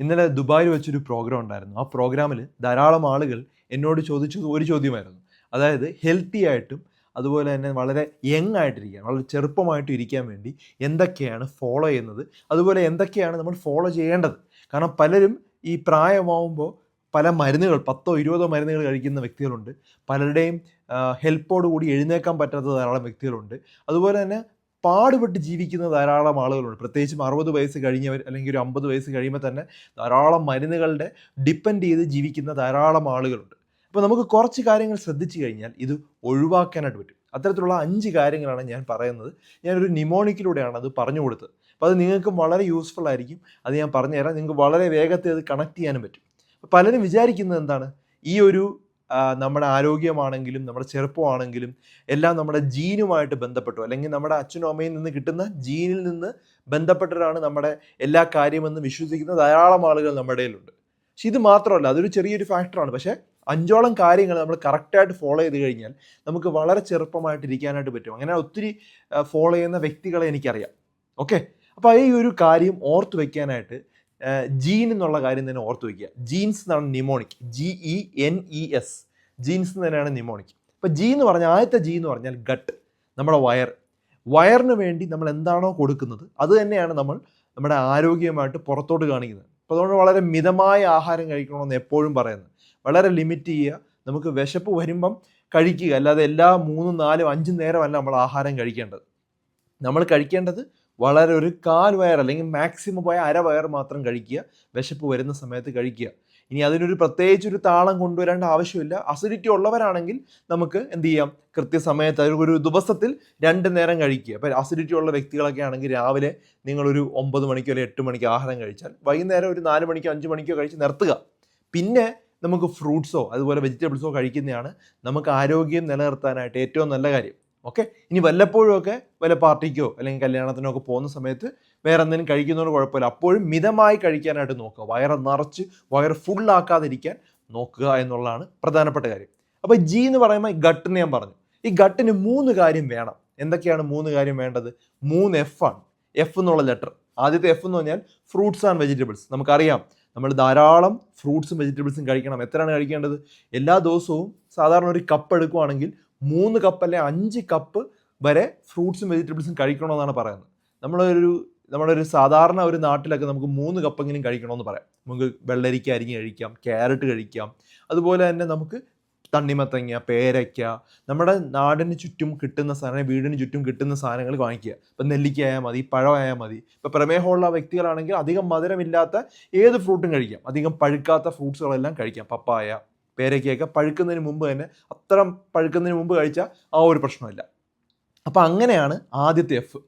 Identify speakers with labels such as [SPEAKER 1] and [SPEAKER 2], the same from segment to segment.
[SPEAKER 1] ഇന്നലെ ദുബായിൽ വെച്ചൊരു പ്രോഗ്രാം ഉണ്ടായിരുന്നു. ആ പ്രോഗ്രാമിൽ ധാരാളം ആളുകൾ എന്നോട് ചോദിച്ചത് ഒരു ചോദ്യമായിരുന്നു. അതായത് ഹെൽത്തി ആയിട്ടും അതുപോലെ തന്നെ വളരെ യങ് ആയിട്ടിരിക്കാൻ വളരെ ചെറുപ്പമായിട്ട് ഇരിക്കാൻ വേണ്ടി എന്തൊക്കെയാണ് ഫോളോ ചെയ്യുന്നത്? അതുപോലെ എന്തൊക്കെയാണ് നമ്മൾ ഫോളോ ചെയ്യേണ്ടത്? കാരണം പലരും ഈ പ്രായമാവുമ്പോൾ പല മരുന്നുകൾ പത്തോ ഇരുപതോ മരുന്നുകൾ കഴിക്കുന്ന വ്യക്തികളുണ്ട്. പലരുടെയും ഹെൽപ്പോടുകൂടി എഴുന്നേക്കാൻ പറ്റാത്ത ധാരാളം വ്യക്തികളുണ്ട്. അതുപോലെ തന്നെ പാടുപെട്ട് ജീവിക്കുന്ന ധാരാളം ആളുകളുണ്ട്. പ്രത്യേകിച്ചും അറുപത് വയസ്സ് കഴിഞ്ഞവർ അല്ലെങ്കിൽ ഒരു അമ്പത് വയസ്സ് കഴിയുമ്പോൾ തന്നെ ധാരാളം മരുന്നുകളുടെ ഡിപ്പെൻഡ് ചെയ്ത് ജീവിക്കുന്ന ധാരാളം ആളുകളുണ്ട്. അപ്പോൾ നമുക്ക് കുറച്ച് കാര്യങ്ങൾ ശ്രദ്ധിച്ചു കഴിഞ്ഞാൽ ഇത് ഒഴിവാക്കാനായിട്ട് പറ്റും. അത്തരത്തിലുള്ള അഞ്ച് കാര്യങ്ങളാണ് ഞാൻ പറയുന്നത്. ഞാനൊരു നിമോണിക്കിലൂടെയാണ് അത് പറഞ്ഞു കൊടുത്തത്. അപ്പോൾ അത് നിങ്ങൾക്ക് വളരെ യൂസ്ഫുൾ ആയിരിക്കും. അത് ഞാൻ പറഞ്ഞുതരാം. നിങ്ങൾക്ക് വളരെ വേഗത്തിൽ അത് കണക്ട് ചെയ്യാനും പറ്റും. പലരും വിചാരിക്കുന്നത് എന്താണ്? ഈ ഒരു നമ്മുടെ ആരോഗ്യമാണെങ്കിലും നമ്മുടെ ചെറുപ്പമാണെങ്കിലും എല്ലാം നമ്മുടെ ജീനുമായിട്ട് ബന്ധപ്പെട്ടു. അല്ലെങ്കിൽ നമ്മുടെ അച്ഛനും അമ്മയിൽ നിന്ന് കിട്ടുന്ന ജീനിൽ നിന്ന് ബന്ധപ്പെട്ടിട്ടാണ് നമ്മുടെ എല്ലാ കാര്യമെന്ന് വിശ്വസിക്കുന്ന ധാരാളം ആളുകൾ നമ്മുടെ ഇടയിലുണ്ട് പക്ഷെ ഇത് മാത്രമല്ല അതൊരു ചെറിയൊരു ഫാക്ടറാണ്. പക്ഷേ അഞ്ചോളം കാര്യങ്ങൾ നമ്മൾ കറക്റ്റായിട്ട് ഫോളോ ചെയ്ത് കഴിഞ്ഞാൽ നമുക്ക് വളരെ ചെറുപ്പമായിട്ട് ഇരിക്കാനായിട്ട് പറ്റും. അങ്ങനെ ഒത്തിരി ഫോളോ ചെയ്യുന്ന വ്യക്തികളെ എനിക്കറിയാം. ഓക്കെ അപ്പോൾ ഈ ഒരു കാര്യം ഓർത്ത് വെക്കാനായിട്ട് ജീൻ എന്നുള്ള കാര്യം തന്നെ ഓർത്ത് വയ്ക്കുക ജീൻസ് എന്നാണ് mnemonic G E N E S genes എന്ന് തന്നെയാണ് നിമോണിക് അപ്പോൾ ജി എന്ന് പറഞ്ഞാൽ ആദ്യത്തെ ജി എന്ന് പറഞ്ഞാൽ ഗട്ട് നമ്മുടെ വയർ വയറിന് വേണ്ടി നമ്മൾ എന്താണോ കൊടുക്കുന്നത് അത് തന്നെയാണ് നമ്മൾ നമ്മുടെ ആരോഗ്യമായിട്ട് പുറത്തോട്ട് കാണിക്കുന്നത്. അപ്പോൾ അതുകൊണ്ട് വളരെ മിതമായ ആഹാരം കഴിക്കണമെന്ന് എപ്പോഴും പറയുന്നത് വളരെ ലിമിറ്റ് ചെയ്യുക. നമുക്ക് വിശപ്പ് വരുമ്പം കഴിക്കുക. അല്ലാതെ എല്ലാ മൂന്നും നാലും അഞ്ചും നേരമല്ല നമ്മൾ ആഹാരം കഴിക്കേണ്ടത്. നമ്മൾ കഴിക്കേണ്ടത് വളരെ ഒരു കാൽ വയർ അല്ലെങ്കിൽ മാക്സിമം പോയ അര വയർ മാത്രം കഴിക്കുക. വിശപ്പ് വരുന്ന സമയത്ത് കഴിക്കുക. ഇനി അതിനൊരു പ്രത്യേകിച്ച് ഒരു താളം കൊണ്ടുവരേണ്ട ആവശ്യമില്ല. അസിഡിറ്റി ഉള്ളവരാണെങ്കിൽ നമുക്ക് എന്ത് ചെയ്യാം? കൃത്യസമയത്ത് ഒരു- ദിവസത്തിൽ രണ്ട് നേരം കഴിക്കുക. അപ്പോൾ അസിഡിറ്റി ഉള്ള വ്യക്തികളൊക്കെ ആണെങ്കിൽ രാവിലെ നിങ്ങളൊരു ഒമ്പത് മണിക്കോ അല്ലെങ്കിൽ എട്ട് മണിക്കോ ആഹാരം കഴിച്ചാൽ വൈകുന്നേരം ഒരു നാല് മണിക്കോ അഞ്ച് മണിക്കോ കഴിച്ച് നിർത്തുക. പിന്നെ നമുക്ക് ഫ്രൂട്ട്സോ അതുപോലെ വെജിറ്റബിൾസോ കഴിക്കുന്നതാണ് നമുക്ക് ആരോഗ്യം നിലനിർത്താനായിട്ട് ഏറ്റവും നല്ല കാര്യം. ഓക്കെ? ഇനി വല്ലപ്പോഴുമൊക്കെ വല്ല പാർട്ടിക്കോ അല്ലെങ്കിൽ കല്യാണത്തിനോ ഒക്കെ പോകുന്ന സമയത്ത് വേറെ എന്തെങ്കിലും കഴിക്കുന്നതുകൊണ്ട് കുഴപ്പമില്ല. അപ്പോഴും മിതമായി കഴിക്കാനായിട്ട് നോക്കുക. വയറ് നിറച്ച് വയറ് ഫുള്ളാക്കാതിരിക്കാൻ നോക്കുക എന്നുള്ളതാണ് പ്രധാനപ്പെട്ട കാര്യം. അപ്പോൾ ജി എന്ന് പറയുമ്പോൾ ഈ ഘട്ടിന് ഞാൻ പറഞ്ഞു. ഈ ഗട്ടിന് മൂന്ന് കാര്യം വേണം. എന്തൊക്കെയാണ് മൂന്ന് കാര്യം വേണ്ടത്? മൂന്ന് എഫ് ആണ്. എഫ് എന്നുള്ള ലെറ്റർ ആദ്യത്തെ എഫ് എന്ന് പറഞ്ഞാൽ ഫ്രൂട്ട്സ് ആൻഡ് വെജിറ്റബിൾസ് നമുക്കറിയാം. നമ്മൾ ധാരാളം ഫ്രൂട്ട്സും വെജിറ്റബിൾസും കഴിക്കണം. എത്രയാണ് കഴിക്കേണ്ടത്? എല്ലാ ദിവസവും സാധാരണ ഒരു കപ്പ് എടുക്കുവാണെങ്കിൽ മൂന്ന് കപ്പ് അല്ലെ അഞ്ച് കപ്പ് വരെ ഫ്രൂട്ട്സും വെജിറ്റബിൾസും കഴിക്കണമെന്നാണ് പറയുന്നത്. നമ്മളൊരു നമ്മുടെ ഒരു സാധാരണ ഒരു നാട്ടിലൊക്കെ നമുക്ക് മൂന്ന് കപ്പെങ്കിലും കഴിക്കണമെന്ന് പറയാം. നമുക്ക് വെള്ളരിക്ക അരിഞ്ഞ് കഴിക്കാം ക്യാരറ്റ് കഴിക്കാം. അതുപോലെ തന്നെ നമുക്ക് തണ്ണിമത്തങ്ങ പേരയ്ക്ക നമ്മുടെ നാടിന് ചുറ്റും കിട്ടുന്ന സാധനം വീടിന് ചുറ്റും കിട്ടുന്ന സാധനങ്ങൾ വാങ്ങിക്കുക. ഇപ്പം നെല്ലിക്കയായാൽ മതി പഴമായാൽ മതി. ഇപ്പം പ്രമേഹമുള്ള വ്യക്തികളാണെങ്കിൽ അധികം മധുരമില്ലാത്ത ഏത് ഫ്രൂട്ടും കഴിക്കാം. അധികം പഴുക്കാത്ത ഫ്രൂട്ട്സുകളെല്ലാം കഴിക്കാം. പപ്പായ പേരയ്ക്കയൊക്കെ പഴുക്കുന്നതിന് മുമ്പ് തന്നെ അത്തരം പഴുക്കുന്നതിന് മുമ്പ് കഴിച്ചാൽ ആ ഒരു പ്രശ്നമില്ല. അപ്പോൾ അങ്ങനെയാണ് ആദ്യത്തെ എഫ്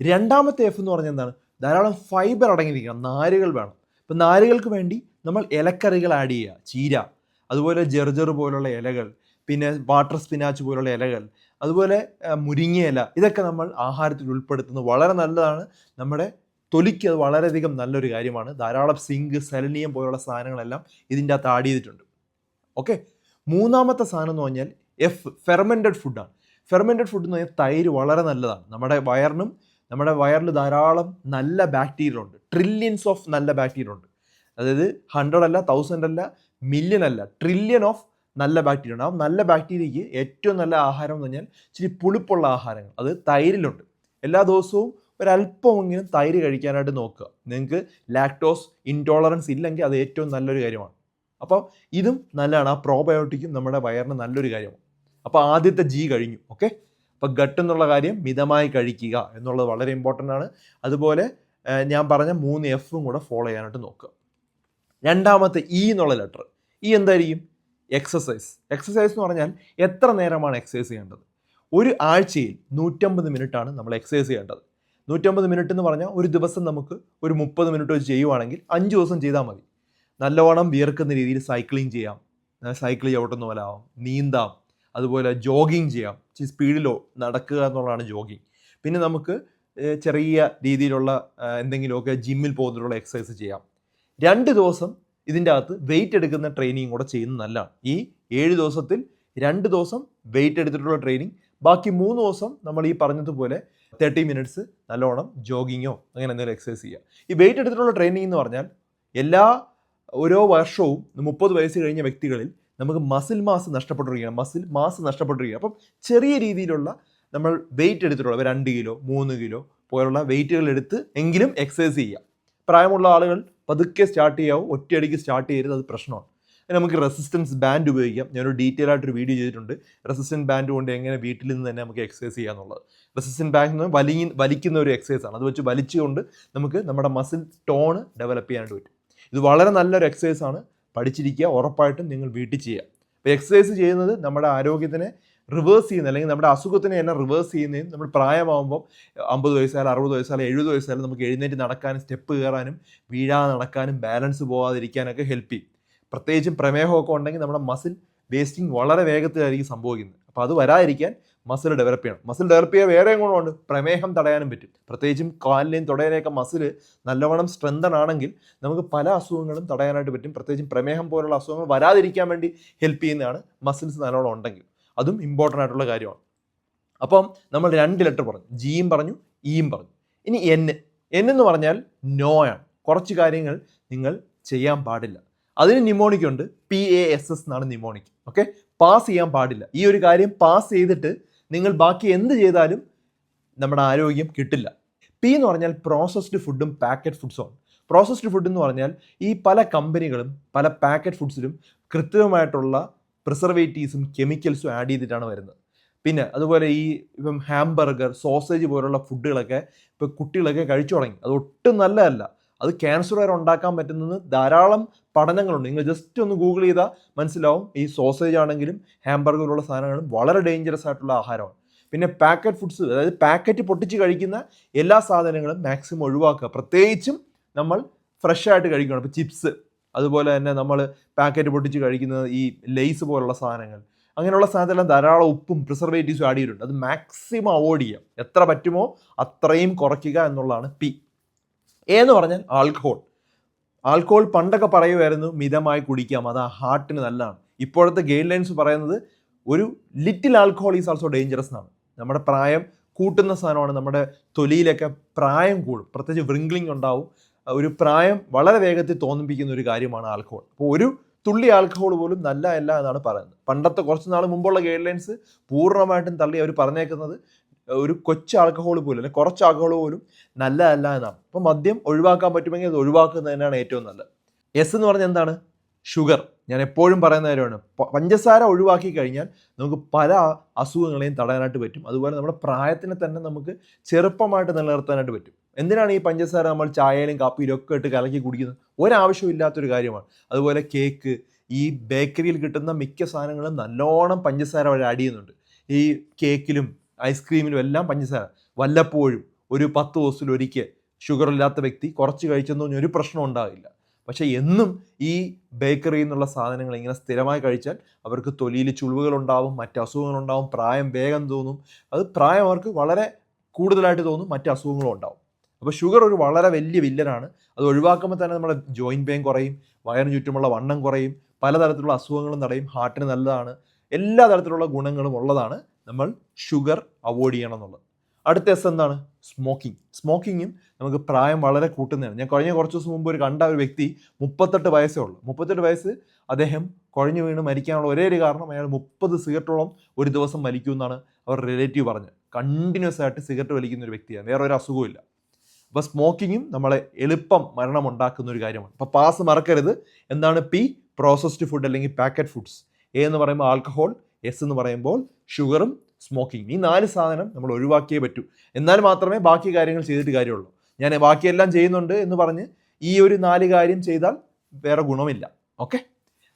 [SPEAKER 1] രണ്ടാമത്തെ എഫ് എന്ന് പറഞ്ഞാൽ എന്താണ്? ധാരാളം ഫൈബർ അടങ്ങിയിരിക്കണം നാരുകൾ വേണം. ഇപ്പം നാരുകൾക്ക് വേണ്ടി നമ്മൾ ഇലക്കറികൾ ആഡ് ചെയ്യുക ചീര അതുപോലെ ജെർജർ പോലുള്ള ഇലകൾ പിന്നെ വാട്ടർ സ്പിനാച്ച് പോലുള്ള ഇലകൾ അതുപോലെ മുരിങ്ങയില ഇതൊക്കെ നമ്മൾ ആഹാരത്തിൽ ഉൾപ്പെടുത്തുന്നത് വളരെ നല്ലതാണ്. നമ്മുടെ തൊലിക്ക് അത് വളരെയധികം നല്ലൊരു കാര്യമാണ്. ധാരാളം സിങ്ക് സെലനിയം പോലുള്ള സാധനങ്ങളെല്ലാം ഇതിന്റെ അകത്ത് ആഡ് ചെയ്തിട്ടുണ്ട്. ഓക്കെ മൂന്നാമത്തെ സാധനം എന്ന് പറഞ്ഞാൽ എഫ് ഫെർമെന്റഡ് ഫുഡാണ് ഫെർമെന്റഡ് ഫുഡ് എന്ന് പറഞ്ഞാൽ തൈര് വളരെ നല്ലതാണ്. നമ്മുടെ വയറിനും നമ്മുടെ വയറിൽ ധാരാളം നല്ല ബാക്ടീരിയ ഉണ്ട്. ട്രില്യൻസ് ഓഫ് നല്ല ബാക്ടീരിയ ഉണ്ട്. അതായത് ഹൺഡ്രഡ് അല്ല തൗസൻഡ് അല്ല മില്യൺ അല്ല. ട്രില്യൺ ഓഫ് നല്ല ബാക്ടീരിയ ഉണ്ട്. ആ നല്ല ബാക്ടീരിയയ്ക്ക് ഏറ്റവും നല്ല ആഹാരം എന്ന് പറഞ്ഞാൽ ഇച്ചിരി പുളിപ്പുള്ള ആഹാരങ്ങൾ. അത് തൈരിലുണ്ട്. എല്ലാ ദിവസവും ഒരല്പമെങ്കിലും തൈര് കഴിക്കാനായിട്ട് നോക്കുക. നിങ്ങൾക്ക് ലാക്ടോസ് ഇൻടോളറൻസ് ഇല്ലെങ്കിൽ അത് ഏറ്റവും നല്ലൊരു കാര്യമാണ്. അപ്പോൾ ഇതും നല്ലതാണ്. ആ പ്രോബയോട്ടിക്കും നമ്മുടെ വയറിന് നല്ലൊരു കാര്യമാണ്. അപ്പോൾ ആദ്യത്തെ ജി കഴിഞ്ഞു. ഓക്കെ അപ്പോൾ ഗട്ട് എന്നുള്ള കാര്യം മിതമായി കഴിക്കുക എന്നുള്ളത് വളരെ ഇമ്പോർട്ടന്റ് ആണ്. അതുപോലെ ഞാൻ പറഞ്ഞ മൂന്ന് എഫും കൂടെ ഫോളോ ചെയ്യാനായിട്ട് നോക്കുക. രണ്ടാമത്തെ ഇ എന്നുള്ള ലെറ്റർ ഇ എന്തായിരിക്കും? എക്സസൈസ് എക്സസൈസ് എന്ന് പറഞ്ഞാൽ എത്ര നേരമാണ് എക്സസൈസ് ചെയ്യേണ്ടത്? ഒരു ആഴ്ചയിൽ നൂറ്റമ്പത് ആണ് നമ്മൾ എക്സസൈസ് ചെയ്യേണ്ടത്. നൂറ്റമ്പത് മിനിറ്റ് എന്ന് പറഞ്ഞാൽ ഒരു ദിവസം നമുക്ക് ഒരു മുപ്പത് മിനിറ്റ് വെച്ച് ചെയ്യുവാണെങ്കിൽ അഞ്ച് ദിവസം ചെയ്താൽ മതി. നല്ലവണ്ണം വിയർക്കുന്ന രീതിയിൽ സൈക്ലിംഗ് ചെയ്യാം. സൈക്കിൾ ചവിട്ടുന്ന പോലെ ആവാം നീന്താം അതുപോലെ ജോഗിങ് ചെയ്യാം. സ്പീഡിലോ നടക്കുക എന്നുള്ളതാണ് ജോഗിങ് പിന്നെ നമുക്ക് ചെറിയ രീതിയിലുള്ള എന്തെങ്കിലുമൊക്കെ ജിമ്മിൽ പോകുന്നതിലുള്ള എക്സസൈസ് ചെയ്യാം. രണ്ട് ദിവസം ഇതിന്റെ അകത്ത് വെയിറ്റ് എടുക്കുന്ന ട്രെയിനിങ് കൂടെ ചെയ്യുന്നത് നല്ലതാണ്. ഈ ഏഴ് ദിവസത്തിൽ രണ്ട് ദിവസം വെയിറ്റ് എടുത്തിട്ടുള്ള ട്രെയിനിങ് ബാക്കി മൂന്ന് ദിവസം നമ്മൾ ഈ പറഞ്ഞതുപോലെ തേർട്ടി മിനിറ്റ്സ് നല്ലോണം ജോഗിങ്ങോ അങ്ങനെ എന്തെങ്കിലും എക്സസൈസ് ചെയ്യുക. ഈ വെയിറ്റ് എടുത്തിട്ടുള്ള ട്രെയിനിങ് എന്ന് പറഞ്ഞാൽ എല്ലാ ഓരോ വർഷവും മുപ്പത് വയസ്സ് കഴിഞ്ഞ വ്യക്തികളിൽ നമുക്ക് മസിൽ മാസ് നഷ്ടപ്പെട്ടിരിക്കുകയാണ്. മസിൽ മാസ് നഷ്ടപ്പെട്ടിരിക്കുകയാണ്. അപ്പം ചെറിയ രീതിയിലുള്ള നമ്മൾ വെയിറ്റ് എടുത്തിട്ടുള്ള രണ്ട് കിലോ മൂന്ന് കിലോ പോലുള്ള വെയിറ്റുകൾ എടുത്ത് എങ്കിലും എക്സസൈസ് ചെയ്യാം പ്രായമുള്ള ആളുകൾ പതുക്കെ സ്റ്റാർട്ട് ചെയ്യാവും. ഒറ്റയടിക്ക് സ്റ്റാർട്ട് ചെയ്യരുത്. അത് പ്രശ്നമാണ്. നമുക്ക് റെസിസ്റ്റൻസ് ബാൻഡ് ഉപയോഗിക്കാം. ഞാനൊരു ഡീറ്റെയിൽ ആയിട്ടൊരു വീഡിയോ ചെയ്തിട്ടുണ്ട്. റെസിസ്റ്റൻസ് ബാൻഡ് കൊണ്ട് എങ്ങനെ വീട്ടിൽ നിന്ന് തന്നെ നമുക്ക് എക്സസൈസ് ചെയ്യാന്നുള്ളത് റെസിസ്റ്റൻസ് ബാൻഡ് എന്ന് വലി വലിക്കുന്ന ഒരു എക്സസൈസ് ആണ്. അത് വെച്ച് വലിച്ചുകൊണ്ട് നമുക്ക് നമ്മുടെ മസിൽ ടോൺ ഡെവലപ്പ് ചെയ്യാനായിട്ട് പറ്റും. ഇത് വളരെ നല്ലൊരു എക്സസൈസ് ആണ്. പഠിച്ചിരിക്കുക ഉറപ്പായിട്ടും നിങ്ങൾ വീട്ടിൽ ചെയ്യുക. അപ്പോൾ എക്സസൈസ് ചെയ്യുന്നത് നമ്മുടെ ആരോഗ്യത്തിനെ റിവേഴ്സ് ചെയ്യുന്ന അല്ലെങ്കിൽ നമ്മുടെ അസുഖത്തിനെ തന്നെ റിവേഴ്സ് ചെയ്യുന്നതും നമ്മൾ പ്രായമാകുമ്പോൾ അമ്പത് വയസ്സായാലും അറുപത് വയസ്സായാലും എഴുപത് വയസ്സായാലും നമുക്ക് എഴുന്നേറ്റ് നടക്കാനും സ്റ്റെപ്പ് കയറാനും വീഴാതെ നടക്കാനും ബാലൻസ് പോകാതിരിക്കാനൊക്കെ ഹെൽപ്പ് ചെയ്യും. പ്രത്യേകിച്ചും പ്രമേഹമൊക്കെ ഉണ്ടെങ്കിൽ നമ്മുടെ മസിൽ വേസ്റ്റിംഗ് വളരെ വേഗത്തിലായിരിക്കും സംഭവിക്കുന്നത്. അപ്പോൾ അത് വരാതിരിക്കാൻ മസിൽ ഡെവലപ്പ് ചെയ്യണം. മസിൽ ഡെവലപ്പ് ചെയ്യാൻ വേറെ ഗുണമുണ്ട്. പ്രമേഹം തടയാനും പറ്റും. പ്രത്യേകിച്ചും കാലിലെയും തുടയിലെയൊക്കെ മസിൽ നല്ലവണ്ണം സ്ട്രെങ്തൻ ആണെങ്കിൽ നമുക്ക് പല അസുഖങ്ങളും തടയാനായിട്ട് പറ്റും. പ്രത്യേകിച്ചും പ്രമേഹം പോലുള്ള അസുഖങ്ങൾ വരാതിരിക്കാൻ വേണ്ടി ഹെൽപ്പ് ചെയ്യുന്നതാണ് മസിൽസ് നല്ലോണം ഉണ്ടെങ്കിൽ. അതും ഇമ്പോർട്ടന്റ് ആയിട്ടുള്ള കാര്യമാണ്. അപ്പം നമ്മൾ രണ്ട് ലെറ്റർ പറഞ്ഞു. ജിയും പറഞ്ഞു ഇയും പറഞ്ഞു. ഇനി എൻ എൻ എന്ന് പറഞ്ഞാൽ നോ ആണ്. കുറച്ച് കാര്യങ്ങൾ നിങ്ങൾ ചെയ്യാൻ പാടില്ല. അതിന് നിമോണിക് ഉണ്ട്. പി എ എസ് എസ് എന്നാണ് നിമോണിക് ഓക്കെ പാസ് ചെയ്യാൻ പാടില്ല. ഈ ഒരു കാര്യം പാസ് ചെയ്തിട്ട് നിങ്ങൾ ബാക്കി എന്ത് ചെയ്താലും നമ്മുടെ ആരോഗ്യം കിട്ടില്ല. പി എന്ന് പറഞ്ഞാൽ പ്രോസസ്ഡ് ഫുഡും പാക്കറ്റ് ഫുഡ്സും ആണ്. പ്രോസസ്ഡ് ഫുഡ് എന്ന് പറഞ്ഞാൽ ഈ പല കമ്പനികളും പല പാക്കറ്റ് ഫുഡ്സിലും കൃത്രിമമായിട്ടുള്ള പ്രിസർവേറ്റീവ്സും കെമിക്കൽസും ആഡ് ചെയ്തിട്ടാണ് വരുന്നത്. പിന്നെ അതുപോലെ ഈ ഇപ്പം ഹാംബർഗർ സോസേജ് പോലുള്ള ഫുഡുകളൊക്കെ ഇപ്പോൾ കുട്ടികളൊക്കെ കഴിച്ചു തുടങ്ങി. അത് ഒട്ടും നല്ലതല്ല. അത് ക്യാൻസർ വരെ ഉണ്ടാക്കാൻ പറ്റുന്നത് ധാരാളം പഠനങ്ങളുണ്ട്. നിങ്ങൾ ജസ്റ്റ് ഒന്ന് ഗൂഗിൾ ചെയ്താൽ മനസ്സിലാവും. ഈ സോസേജ് ആണെങ്കിലും ഹാംബർഗർ പോലുള്ള സാധനങ്ങളും വളരെ ഡേഞ്ചറസ് ആയിട്ടുള്ള ആഹാരമാണ്. പിന്നെ പാക്കറ്റ് ഫുഡ്സ് അതായത് പാക്കറ്റ് പൊട്ടിച്ച് കഴിക്കുന്ന എല്ലാ സാധനങ്ങളും മാക്സിമം ഒഴിവാക്കുക. പ്രത്യേകിച്ചും നമ്മൾ ഫ്രഷ് ആയിട്ട് കഴിക്കണം. ഇപ്പോൾ ചിപ്സ് അതുപോലെ തന്നെ നമ്മൾ പാക്കറ്റ് പൊട്ടിച്ച് കഴിക്കുന്ന ഈ ലെയ്സ് പോലുള്ള സാധനങ്ങൾ. അങ്ങനെയുള്ള സാധനത്തിലെല്ലാം ധാരാളം ഉപ്പും പ്രിസർവേറ്റീവ്സും ആഡ് ചെയ്തിട്ടുണ്ട്. അത് മാക്സിമം അവോയ്ഡ് ചെയ്യാം. എത്ര പറ്റുമോ അത്രയും കുറയ്ക്കുക എന്നുള്ളതാണ് പി എന്ന് പറഞ്ഞാൽ ആൽക്കഹോൾ. ആൽക്കഹോൾ പണ്ടൊക്കെ പറയുമായിരുന്നു മിതമായി കുടിക്കാം അത് ഹാർട്ടിന് നല്ലതാണ്. ഇപ്പോഴത്തെ ഗൈഡ് ലൈൻസ് പറയുന്നത് ഒരു little alcohol is also dangerous എന്നാണ്. നമ്മുടെ പ്രായം കൂട്ടുന്ന സാധനമാണ് നമ്മുടെ തൊലിയിലൊക്കെ പ്രായം കൂടും പ്രത്യേകിച്ച് വ്രിങ്കിളിംഗ് ഉണ്ടാവും. ഒരു പ്രായം വളരെ വേഗത്തിൽ തോന്നിപ്പിക്കുന്ന ഒരു കാര്യമാണ് ആൽക്കഹോൾ. അപ്പോൾ ഒരു തുള്ളി ആൽക്കഹോൾ പോലും നല്ല അല്ല എന്നാണ് പറയുന്നത്. പണ്ടത്തെ കുറച്ച് നാൾ മുമ്പുള്ള ഗൈഡ് ലൈൻസ് പൂർണമായിട്ടും തള്ളി അവർ പറഞ്ഞേക്കുന്നത് ഒരു കൊച്ചു ആൽക്കഹോൾ പോലും അല്ലെങ്കിൽ കുറച്ച് ആൽക്കഹോൾ പോലും നല്ലതല്ല എന്നാണ്. അപ്പോൾ മദ്യം ഒഴിവാക്കാൻ പറ്റുമെങ്കിൽ അത് ഒഴിവാക്കുന്നത് തന്നെയാണ് ഏറ്റവും നല്ലത്. എസ് എന്ന് പറഞ്ഞാൽ എന്താണ്? ഷുഗർ ഞാൻ എപ്പോഴും പറയുന്ന കാര്യമാണ്. പഞ്ചസാര ഒഴിവാക്കി കഴിഞ്ഞാൽ നമുക്ക് പല അസുഖങ്ങളെയും തടയാനായിട്ട് പറ്റും. അതുപോലെ നമ്മുടെ പ്രായത്തിനെ തന്നെ നമുക്ക് ചെറുപ്പമായിട്ട് നിലനിർത്താനായിട്ട് പറ്റും. എന്തിനാണ് ഈ പഞ്ചസാര നമ്മൾ ചായയിലും കാപ്പിയിലും ഒക്കെ ഇട്ട് കലക്കി കുടിക്കുന്നത്? ഒരാവശ്യമില്ലാത്തൊരു കാര്യമാണ്. അതുപോലെ കേക്ക് ഈ ബേക്കറിയിൽ കിട്ടുന്ന മിക്ക സാധനങ്ങളും നല്ലോണം പഞ്ചസാര വഴി ആഡ് ചെയ്യുന്നുണ്ട്. ഈ കേക്കിലും ഐസ്ക്രീമിലും എല്ലാം പഞ്ചസാര. വല്ലപ്പോഴും ഒരു പത്ത് ദിവസത്തിൽ ഒരിക്കൽ ഷുഗർ ഇല്ലാത്ത വ്യക്തി കുറച്ച് കഴിച്ചെന്ന് പറഞ്ഞാൽ ഒരു പ്രശ്നം ഉണ്ടാകില്ല പക്ഷേ എന്നും ഈ ബേക്കറിയിൽ നിന്നുള്ള സാധനങ്ങൾ ഇങ്ങനെ സ്ഥിരമായി കഴിച്ചാൽ അവർക്ക് തൊലിയിൽ ചുളിവുകൾ ഉണ്ടാവും മറ്റ് അസുഖങ്ങളുണ്ടാവും പ്രായം വേഗം തോന്നും. അത് പ്രായം അവർക്ക് വളരെ കൂടുതലായിട്ട് തോന്നും മറ്റ് അസുഖങ്ങളും ഉണ്ടാവും. അപ്പോൾ ഷുഗർ ഒരു വളരെ വലിയ വില്ലനാണ് അത് ഒഴിവാക്കുമ്പോൾ തന്നെ നമ്മുടെ ജോയിൻ പെയിൻ കുറയും വയറിന് ചുറ്റുമുള്ള വണ്ണം കുറയും പലതരത്തിലുള്ള അസുഖങ്ങളും തടയും ഹാർട്ടിന് നല്ലതാണ് എല്ലാ തരത്തിലുള്ള ഗുണങ്ങളും ഉള്ളതാണ്. നമ്മൾ ഷുഗർ അവോയ്ഡ് ചെയ്യണം എന്നുള്ളത്. അടുത്ത എസ് എന്താണ്? സ്മോക്കിംഗ്. സ്മോക്കിങ്ങും നമുക്ക് പ്രായം വളരെ കൂട്ടുന്നതാണ്. ഞാൻ കഴിഞ്ഞ കുറച്ച് ദിവസം മുമ്പ് ഒരു കണ്ട ഒരു വ്യക്തി മുപ്പത്തെട്ട് വയസ്സേ ഉള്ളൂ. മുപ്പത്തെട്ട് വയസ്സ് അദ്ദേഹം കുഴഞ്ഞു വീണ് മരിക്കാനുള്ള ഒരേ ഒരു കാരണം അയാൾ മുപ്പത് സിഗരറ്റോളം ഒരു ദിവസം വലിക്കുമെന്നാണ് അവർ റിലേറ്റീവ് പറഞ്ഞത്. കണ്ടിന്യൂസ് ആയിട്ട് സിഗരറ്റ് വലിക്കുന്ന ഒരു വ്യക്തിയാണ്. വേറെ ഒരു അസുഖമില്ല അപ്പോൾ സ്മോക്കിങ്ങും നമ്മളെ എളുപ്പം മരണം ഉണ്ടാക്കുന്ന ഒരു കാര്യമാണ്. അപ്പോൾ പാസ് മറക്കരുത്. എന്താണ്? പി പ്രോസസ്ഡ് ഫുഡ് അല്ലെങ്കിൽ പാക്കറ്റ് ഫുഡ്സ് എ എന്ന് പറയുമ്പോൾ ആൽക്കഹോൾ എസ് എന്ന് പറയുമ്പോൾ ഷുഗറും സ്മോക്കിംഗ് ഈ നാല് സാധനം നമ്മൾ ഒഴിവാക്കിയേ പറ്റൂ. എന്നാൽ മാത്രമേ ബാക്കി കാര്യങ്ങൾ ചെയ്തിട്ട് കാര്യമുള്ളൂ. ഞാൻ ബാക്കിയെല്ലാം ചെയ്യുന്നുണ്ട് എന്ന് പറഞ്ഞ് ഈ ഒരു നാല് കാര്യം ചെയ്താൽ വേറെ ഗുണമില്ല. ഓക്കെ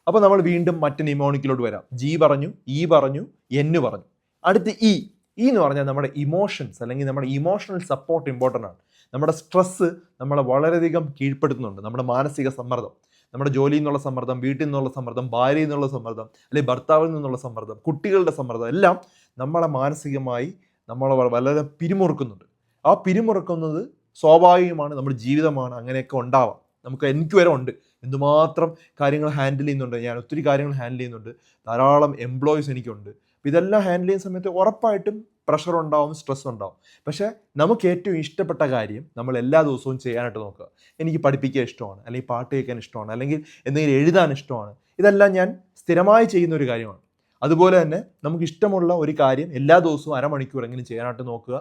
[SPEAKER 1] അപ്പോൾ നമ്മൾ വീണ്ടും മറ്റ് നിമോണിക്കിലോട്ട് വരാം. ജി പറഞ്ഞു ഇ പറഞ്ഞു എന്ന് പറഞ്ഞു. അടുത്ത് ഇ ഇ എന്ന് പറഞ്ഞാൽ നമ്മുടെ ഇമോഷൻസ് അല്ലെങ്കിൽ നമ്മുടെ ഇമോഷണൽ സപ്പോർട്ട് ഇമ്പോർട്ടന്റ് ആണ്. നമ്മുടെ സ്ട്രെസ്സ് നമ്മളെ വളരെയധികം കീഴ്പ്പെടുത്തുന്നുണ്ട്. നമ്മുടെ മാനസിക സമ്മർദ്ദം. നമ്മുടെ ജോലിയിൽ നിന്നുള്ള സമ്മർദ്ദം വീട്ടിൽ നിന്നുള്ള സമ്മർദ്ദം ഭാര്യയിൽ നിന്നുള്ള സമ്മർദ്ദം അല്ലെങ്കിൽ ഭർത്താവിൽ നിന്നുള്ള സമ്മർദ്ദം കുട്ടികളുടെ സമ്മർദ്ദം എല്ലാം നമ്മളെ മാനസികമായി നമ്മളെ വളരെ പിരിമുറുക്കുന്നുണ്ട്. ആ പിരിമുറുക്കുന്നത് സ്വാഭാവികമാണ് നമ്മുടെ ജീവിതമാണ് അങ്ങനെയൊക്കെ ഉണ്ടാവാം. നമുക്ക് എനിക്ക് വരെ ഉണ്ട്. എന്തുമാത്രം കാര്യങ്ങൾ ഹാൻഡിൽ ചെയ്യുന്നുണ്ട്. ഞാൻ ഒത്തിരി കാര്യങ്ങൾ ഹാൻഡിൽ ചെയ്യുന്നുണ്ട്. ധാരാളം എംപ്ലോയീസ് എനിക്കുണ്ട്. ഇതെല്ലാം ഹാൻഡിൽ ചെയ്യുന്ന സമയത്ത് ഉറപ്പായിട്ടും പ്രഷർ ഉണ്ടാവും സ്ട്രെസ് ഉണ്ടാവും. പക്ഷേ നമുക്ക് ഏറ്റവും ഇഷ്ടപ്പെട്ട കാര്യം നമ്മൾ എല്ലാ ദിവസവും ചെയ്യാനായിട്ട് നോക്കുക. എനിക്ക് പഠിപ്പിക്കാൻ ഇഷ്ടമാണ് അല്ലെങ്കിൽ പാട്ട് കേൾക്കാൻ ഇഷ്ടമാണ് അല്ലെങ്കിൽ എന്തെങ്കിലും എഴുതാൻ ഇഷ്ടമാണ്. ഇതെല്ലാം ഞാൻ സ്ഥിരമായി ചെയ്യുന്ന ഒരു കാര്യമാണ്. അതുപോലെ തന്നെ നമുക്ക് ഇഷ്ടമുള്ള ഒരു കാര്യം എല്ലാ ദിവസവും അരമണിക്കൂറെങ്കിലും ചെയ്യാനായിട്ട് നോക്കുക.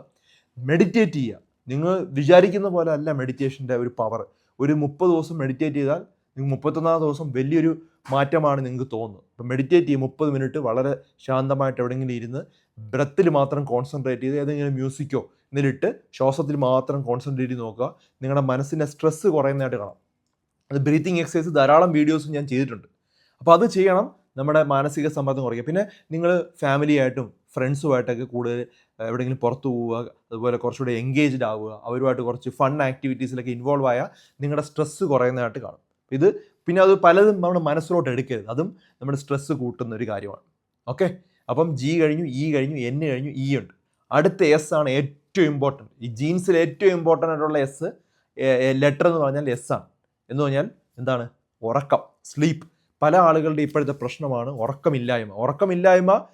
[SPEAKER 1] മെഡിറ്റേറ്റ് ചെയ്യുക. നിങ്ങൾ വിചാരിക്കുന്ന പോലെ അല്ല മെഡിറ്റേഷന്റെ ഒരു പവർ ഒരു മുപ്പത് ദിവസം മെഡിറ്റേറ്റ് ചെയ്താൽ നിങ്ങൾക്ക് മുപ്പത്തൊന്നാം ദിവസം വലിയൊരു മാറ്റമാണ് നിങ്ങൾക്ക് തോന്നുന്നത്. ഇപ്പം മെഡിറ്റേറ്റ് ചെയ്യും മുപ്പത് മിനിറ്റ് വളരെ ശാന്തമായിട്ട് എവിടെയെങ്കിലും ഇരുന്ന് ബ്രത്തിൽ മാത്രം കോൺസെൻട്രേറ്റ് ചെയ്ത് ഏതെങ്കിലും മ്യൂസിക്കോ എന്നിട്ട് ശ്വാസത്തിൽ മാത്രം കോൺസെൻട്രേറ്റ് ചെയ്ത് നോക്കുക. നിങ്ങളുടെ മനസ്സിന്റെ സ്ട്രെസ്സ് കുറയുന്നതായിട്ട് കാണാം. അത് ബ്രീത്തിങ് എക്സസൈസ് ധാരാളം വീഡിയോസും ഞാൻ ചെയ്തിട്ടുണ്ട്. അപ്പോൾ അത് ചെയ്യണം. നമ്മുടെ മാനസിക സമ്മർദ്ദം കുറയ്ക്കുക. പിന്നെ നിങ്ങൾ ഫാമിലിയായിട്ടും ഫ്രണ്ട്സുമായിട്ടൊക്കെ കൂടുതൽ എവിടെയെങ്കിലും പുറത്തു പോവുക അതുപോലെ കുറച്ചുകൂടെ എൻഗേജ്ഡ് ആവുക അവരുമായിട്ട് കുറച്ച് ഫൺ ആക്ടിവിറ്റീസിലൊക്കെ ഇൻവോൾവ് ആയാൽ നിങ്ങളുടെ സ്ട്രെസ്സ് കുറയുന്നതായിട്ട് കാണും. ഇത് പിന്നെ അത് പലതും നമ്മുടെ മനസ്സിലോട്ട് എടുക്കരുത്. അതും നമ്മുടെ സ്ട്രെസ്സ് കൂട്ടുന്ന ഒരു കാര്യമാണ്. ഓക്കെ അപ്പം ജി കഴിഞ്ഞു ഇ കഴിഞ്ഞു എൻ കഴിഞ്ഞു ഇ ഉണ്ട്. അടുത്ത എസ് ആണ് ഏറ്റവും ഇമ്പോർട്ടന്റ് ഈ ജീൻസിൽ ഏറ്റവും ഇമ്പോർട്ടന്റ് ആയിട്ടുള്ള എസ് ലെറ്റർ എന്ന് പറഞ്ഞാൽ എസ് ആണ്. എന്ന് പറഞ്ഞാൽ എന്താണ്? ഉറക്കം സ്ലീപ്പ് പല ആളുകളുടെ ഇപ്പോഴത്തെ പ്രശ്നമാണ് ഉറക്കമില്ലായ്മ. ഉറക്കമില്ലായ്മ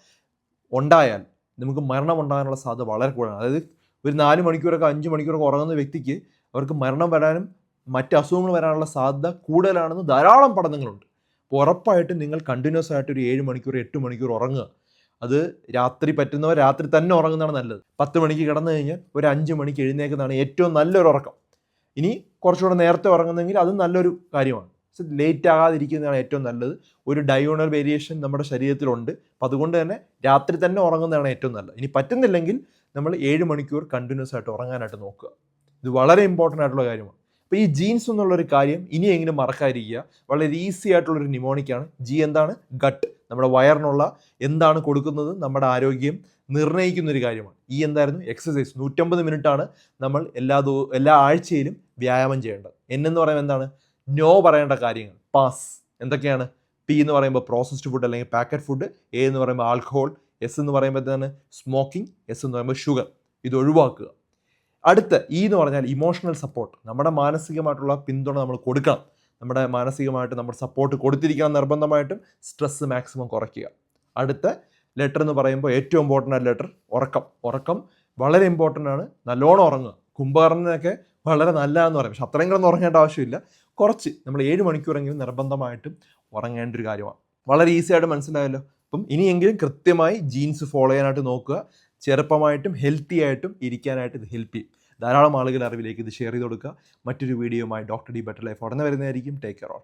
[SPEAKER 1] ഉണ്ടായാൽ നമുക്ക് മരണം ഉണ്ടാകാനുള്ള സാധ്യത വളരെ കൂടുതലാണ്. അതായത് ഒരു നാല് മണിക്കൂറൊക്കെ അഞ്ച് മണിക്കൂറൊക്കെ ഉറങ്ങുന്ന വ്യക്തിക്ക് അവർക്ക് മരണം വരാനും മറ്റ് അസുഖങ്ങൾ വരാനുള്ള സാധ്യത കൂടുതലാണെന്ന് ധാരാളം പഠനങ്ങളുണ്ട്. അപ്പോൾ ഉറപ്പായിട്ടും നിങ്ങൾ കണ്ടിന്യൂസ് ആയിട്ട് ഒരു ഏഴ് മണിക്കൂർ എട്ട് മണിക്കൂർ ഉറങ്ങുക. അത് രാത്രി പറ്റുന്നവർ രാത്രി തന്നെ ഉറങ്ങുന്നതാണ് നല്ലത്. പത്ത് മണിക്ക് കിടന്നു കഴിഞ്ഞാൽ ഒരു അഞ്ച് മണിക്ക് എഴുന്നേക്കുന്നതാണ് ഏറ്റവും നല്ലൊരു ഉറക്കം. ഇനി കുറച്ചുകൂടെ നേരത്തെ ഉറങ്ങുന്നെങ്കിൽ അതും നല്ലൊരു കാര്യമാണ്. ലേറ്റ് ആകാതിരിക്കുന്നതാണ് ഏറ്റവും നല്ലത്. ഒരു ഡയോണൽ വേരിയേഷൻ നമ്മുടെ ശരീരത്തിലുണ്ട്. അപ്പം അതുകൊണ്ട് തന്നെ രാത്രി തന്നെ ഉറങ്ങുന്നതാണ് ഏറ്റവും നല്ലത്. ഇനി പറ്റുന്നില്ലെങ്കിൽ നമ്മൾ ഏഴ് മണിക്കൂർ കണ്ടിന്യൂസ് ആയിട്ട് ഉറങ്ങാനായിട്ട് നോക്കുക. ഇത് വളരെ ഇമ്പോർട്ടന്റ് ആയിട്ടുള്ള കാര്യമാണ്. അപ്പോൾ ഈ ജീൻസ് എന്നുള്ളൊരു കാര്യം ഇനി ഇനിയെങ്കിലും മറക്കാതിരിക്കുക? വളരെ ഈസി ആയിട്ടുള്ളൊരു നിമോണിക്കാണ് ജി എന്താണ്? ഗട്ട് നമ്മുടെ വയറിനുള്ള എന്താണ് കൊടുക്കുന്നത്? നമ്മുടെ ആരോഗ്യം നിർണയിക്കുന്ന ഒരു കാര്യമാണ്. ഈ എന്തായിരുന്നു? എക്സസൈസ് നൂറ്റമ്പത് മിനിറ്റാണ് നമ്മൾ എല്ലാ ദോ എല്ലാ ആഴ്ചയിലും വ്യായാമം ചെയ്യേണ്ടത്. എന്നെന്ന് പറയുമ്പോൾ എന്താണ്? നോ പറയേണ്ട കാര്യങ്ങൾ. പാസ് എന്തൊക്കെയാണ്? പി എന്ന് പറയുമ്പോൾ പ്രോസസ്ഡ് ഫുഡ് അല്ലെങ്കിൽ പാക്കറ്റ് ഫുഡ് എ എന്ന് പറയുമ്പോൾ ആൽക്കഹോൾ എസ് എന്ന് പറയുമ്പോൾ എന്താണ്? സ്മോക്കിംഗ് എസ് എന്ന് പറയുമ്പോൾ ഷുഗർ ഇത് ഒഴിവാക്കുക. അടുത്ത ഈ എന്ന് പറഞ്ഞാൽ ഇമോഷണൽ സപ്പോർട്ട് നമ്മുടെ മാനസികമായിട്ടുള്ള പിന്തുണ നമ്മൾ കൊടുക്കണം. നമ്മുടെ മാനസികമായിട്ട് നമ്മൾ സപ്പോർട്ട് കൊടുത്തിരിക്കണം നിർബന്ധമായിട്ടും. സ്ട്രെസ്സ് മാക്സിമം കുറയ്ക്കുക. അടുത്ത ലെറ്റർ എന്ന് പറയുമ്പോൾ ഏറ്റവും ഇമ്പോർട്ടന്റ് ആയ ലെറ്റർ ഉറക്കം. ഉറക്കം വളരെ ഇമ്പോർട്ടന്റ് ആണ്. നല്ലോണം ഉറങ്ങുക. കുംഭകർണനൊക്കെ വളരെ നല്ലതെന്ന് പറയും. പക്ഷെ അത്രയും കിടന്ന് ഉറങ്ങേണ്ട ആവശ്യമില്ല. കുറച്ച് നമ്മൾ ഏഴ് മണിക്കൂറെങ്കിലും നിർബന്ധമായിട്ടും ഉറങ്ങേണ്ട ഒരു കാര്യമാണ്. വളരെ ഈസി ആയിട്ട് മനസ്സിലായല്ലോ. അപ്പം ഇനിയെങ്കിലും കൃത്യമായി ജീൻസ് ഫോളോ ചെയ്യാനായിട്ട് നോക്കുക. ചെറുപ്പമായിട്ടും ഹെൽത്തി ആയിട്ടും ഇരിക്കാനായിട്ട് ഇത് ഹെൽപ്പ് ചെയ്യും. ധാരാളം ആളുകളുടെ അറിവിലേക്ക് ഇത് ഷെയർ ചെയ്ത് കൊടുക്കുക. മറ്റൊരു വീഡിയോയുമായി ഡോക്ടർ ഡി ബെറ്റർ ലൈഫ് ഉടനെ വരുന്നതായിരിക്കും. Take care all